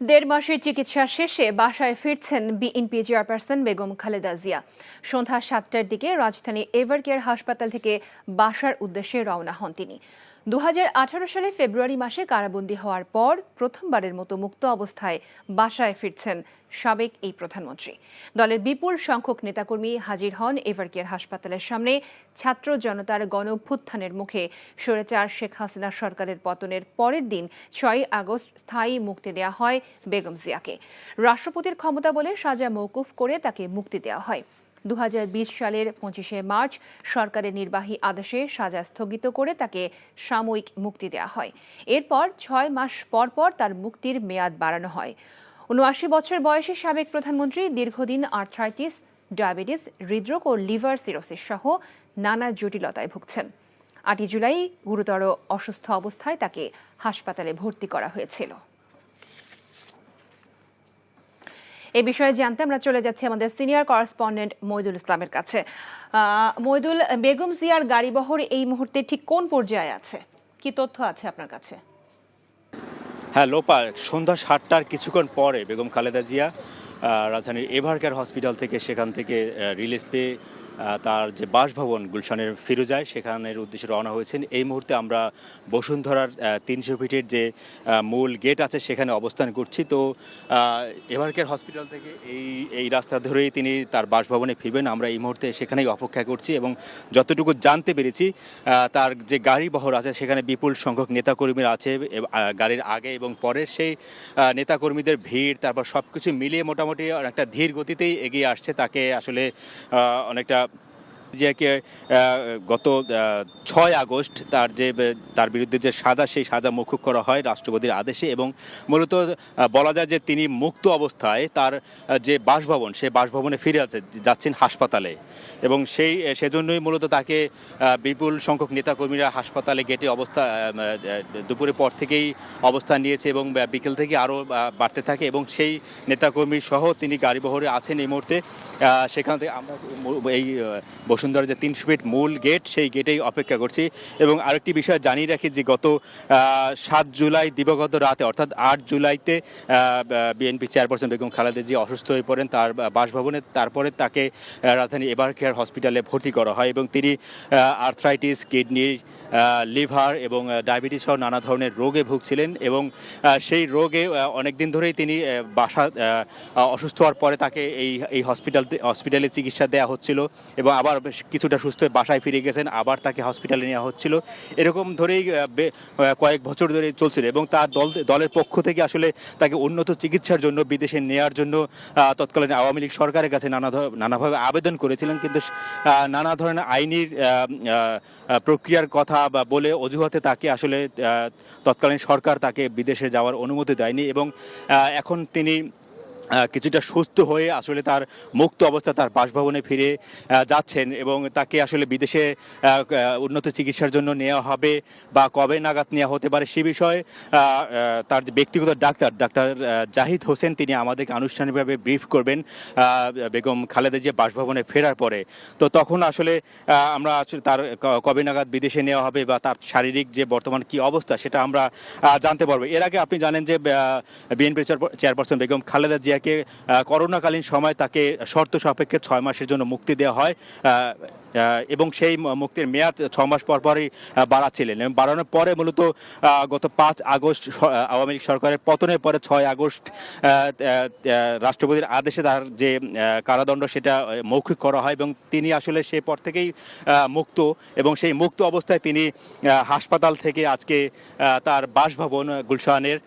দেড় মাসের চিকিৎসা শেষে বাসায় ফিরছেন বিএনপি চেয়ারপারসন বেগম খালেদা জিয়া। সন্ধ্যা সাতটার দিকে রাজধানী এভারকেয়ার হাসপাতাল থেকে বাসার উদ্দেশ্যে রওনা হন তিনি। দু হাজার আঠারো সালে ফেব্রুয়ারি মাসে কারাবন্দী হওয়ার পর প্রথমবারের মতো মুক্ত অবস্থায় বাসায় ফিরছেন সাবেক এই প্রধানমন্ত্রী। দলের বিপুল সংখ্যক নেতাকর্মী হাজির হন এভারকেয়ার হাসপাতালের সামনে। ছাত্র জনতার গণভ্যুত্থানের মুখে স্বৈরাচার শেখ হাসিনা সরকারের পতনের পরের দিন ছয় আগস্ট স্থায়ী মুক্তি দেওয়া হয় বেগম জিয়াকে। রাষ্ট্রপতির ক্ষমতা বলে সাজা মৌকুফ করে তাকে মুক্তি দেওয়া হয়। দু হাজার বিশ সালের পঁচিশে মার্চ সরকারের নির্বাহী আদেশে সাজা স্থগিত করে তাকে সাময়িক মুক্তি দেওয়া হয়। এরপর ছয় মাস পর পর তার মুক্তির মেয়াদ বাড়ানো হয়। উনআশি বছর বয়সে সাবেক প্রধানমন্ত্রী দীর্ঘদিন আর্থ্রাইটিস, ডায়াবেটিস, হৃদরোগ ও লিভার সিরোসিস সহ নানা জটিলতায় ভুগছেন। আটই জুলাই গুরুতর অসুস্থ অবস্থায় তাকে হাসপাতালে ভর্তি করা হয়েছিল। এই বিষয়ে জানতে আমরা চলে যাচ্ছি আমাদের সিনিয়র করেসপন্ডেন্ট মইদুল ইসলামের কাছে। মইদুল, বেগম জিয়ার গাড়িবহর এই মুহূর্তে ঠিক কোন পর্যায়ে আছে? কি তথ্য আছে আপনার কাছে? হ্যাঁ লোপা, সন্ধ্যা সাতটার কিছুক্ষণ পরে বেগম খালেদা জিয়া রাজধানীর এভারকেয়ার হসপিটাল থেকে সেখান থেকে রিলিজ পেয়ে তার যে বাসভবন গুলশানের ফিরোজায় সেখানের উদ্দেশ্যে রওনা হয়েছেন। এই মুহূর্তে আমরা বসুন্ধরার তিনশো ফিটের যে মূল গেট আছে সেখানে অবস্থান করছি। তো আহ, এভারকেয়ার হসপিটাল থেকে এই এই রাস্তা ধরেই তিনি তার বাসভবনে ফিরবেন। আমরা এই মুহূর্তে সেখানেই অপেক্ষা করছি এবং যতটুকু জানতে পেরেছি তার যে গাড়ি বহর আছে সেখানে বিপুল সংখ্যক নেতাকর্মীরা আছে গাড়ির আগে এবং পরের সেই নেতাকর্মীদের ভিড় তারপর সব কিছু মিলিয়ে মোটামুটি একটা ধীর গতিতেই এগিয়ে আসছে। তাকে আসলে অনেকটা জিয়াকে গত ছয় আগস্ট তার যে তার বিরুদ্ধে যে সাজা, সেই সাজা মৌকুব করা হয় রাষ্ট্রপতির আদেশে এবং মূলত বলা যায় যে তিনি মুক্ত অবস্থায় তার যে বাসভবন সেই বাসভবনে ফিরে আছে, যাচ্ছেন হাসপাতালে এবং সেই সেজন্যই মূলত তাকে বিপুল সংখ্যক নেতাকর্মীরা হাসপাতালে গেটে অবস্থা দুপুরের পর থেকেই অবস্থান নিয়েছে এবং বিকেল থেকে আরও বাড়তে থাকে এবং সেই নেতাকর্মী সহ তিনি গাড়িবহরে আছেন এই মুহূর্তে। সেখান থেকে আমরা এই বসুন্ধরা যে তিনশো ফিট মূল গেট সেই গেটেই অপেক্ষা করছি এবং আরেকটি বিষয় জানিয়ে রাখি যে গত সাত জুলাই দিবগত রাতে, অর্থাৎ আট জুলাইতে বিএনপি চেয়ারপারসন বেগম খালেদা জি অসুস্থ হয়ে পড়েন তার বাসভবনে। তারপরে তাকে রাজধানী এবার কেয়ার হসপিটালে ভর্তি করা হয় এবং তিনি আর্থ্রাইটিস কিডনি লিভার এবং ডায়াবেটিস সহ নানা ধরনের রোগে ভুগছিলেন এবং সেই রোগে অনেকদিন ধরেই তিনি বাসা অসুস্থ হওয়ার পরে তাকে এই এই হসপিটাল হসপিটালে চিকিৎসা দেওয়া হচ্ছিল এবং আবার কিছুটা সুস্থ হয়ে বাসায় ফিরে গেছেন, আবার তাকে হসপিটালে নেওয়া হচ্ছিল। এরকম ধরেই কয়েক বছর ধরে চলছিল এবং তার দল, দলের পক্ষ থেকে আসলে তাকে উন্নত চিকিৎসার জন্য, বিদেশে নেওয়ার জন্য তৎকালীন আওয়ামী লীগ সরকারের কাছে নানা নানাভাবে আবেদন করেছিলেন। কিন্তু নানা ধরনের আইনির প্রক্রিয়ার কথা বা বলে অজুহাতে তাকে আসলে তৎকালীন সরকার তাকে বিদেশে যাওয়ার অনুমতি দেয়নি এবং এখন তিনি কিছুটা সুস্থ হয়ে আসলে তার মুক্ত অবস্থা তার বাসভবনে ফিরে যাচ্ছেন এবং তাকে আসলে বিদেশে উন্নত চিকিৎসার জন্য নেওয়া হবে বা কবে নাগাদ নেওয়া হতে পারে সে বিষয়ে তার যে ব্যক্তিগত ডাক্তার ডাক্তার জাহিদ হোসেন তিনি আমাদেরকে আনুষ্ঠানিকভাবে ব্রিফ করবেন বেগম খালেদা জিয়া বাসভবনে ফেরার পরে। তো তখন আসলে আমরা আসলে তার কবে নাগাদ বিদেশে নেওয়া হবে বা তার শারীরিক যে বর্তমান কি অবস্থা সেটা আমরা জানতে পারব। এর আগে আপনি জানেন যে বিএনপি চেয়ারপারসন বেগম খালেদা জিয়াকে আহ, করোনাকালীন সময় তাকে শর্ত সাপেক্ষে ছয় মাসের জন্য মুক্তি দেওয়া হয় এবং সেই মুক্তির মেয়াদ ছ মাস পর পরই বাড়াচ্ছিলেন এবং বাড়ানোর পরে মূলত গত পাঁচ আগস্ট আওয়ামী লীগ সরকারের পতনের পরে ছয় আগস্ট রাষ্ট্রপতির আদেশে তার যে কারাদণ্ড সেটা মৌখিক করা হয় এবং তিনি আসলে সে পর থেকেই মুক্ত এবং সেই মুক্ত অবস্থায় তিনি হাসপাতাল থেকে আজকে তার বাসভবন গুলশানের